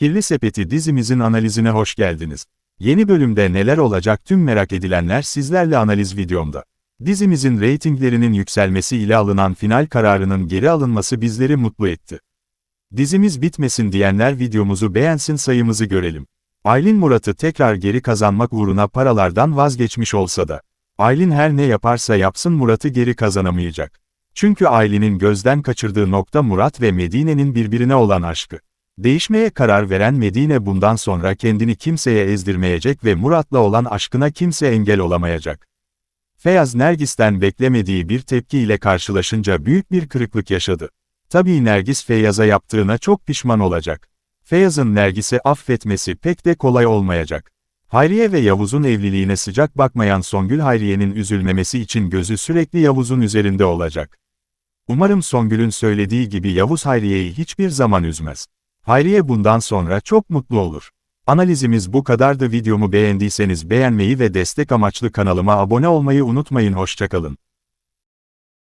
Kirli Sepeti dizimizin analizine hoş geldiniz. Yeni bölümde neler olacak tüm merak edilenler sizlerle analiz videomda. Dizimizin reytinglerinin yükselmesi ile alınan final kararının geri alınması bizleri mutlu etti. Dizimiz bitmesin diyenler videomuzu beğensin sayımızı görelim. Aylin Murat'ı tekrar geri kazanmak uğruna paralardan vazgeçmiş olsa da, Aylin her ne yaparsa yapsın Murat'ı geri kazanamayacak. Çünkü Aylin'in gözden kaçırdığı nokta Murat ve Medine'nin birbirine olan aşkı. Değişmeye karar veren Medine bundan sonra kendini kimseye ezdirmeyecek ve Murat'la olan aşkına kimse engel olamayacak. Feyyaz Nergis'ten beklemediği bir tepki ile karşılaşınca büyük bir kırıklık yaşadı. Tabii Nergis Feyyaz'a yaptığına çok pişman olacak. Feyyaz'ın Nergis'i affetmesi pek de kolay olmayacak. Hayriye ve Yavuz'un evliliğine sıcak bakmayan Songül Hayriye'nin üzülmemesi için gözü sürekli Yavuz'un üzerinde olacak. Umarım Songül'ün söylediği gibi Yavuz Hayriye'yi hiçbir zaman üzmez. Hayriye bundan sonra çok mutlu olur. Analizimiz bu kadardı videomu beğendiyseniz beğenmeyi ve destek amaçlı kanalıma abone olmayı unutmayın hoşçakalın.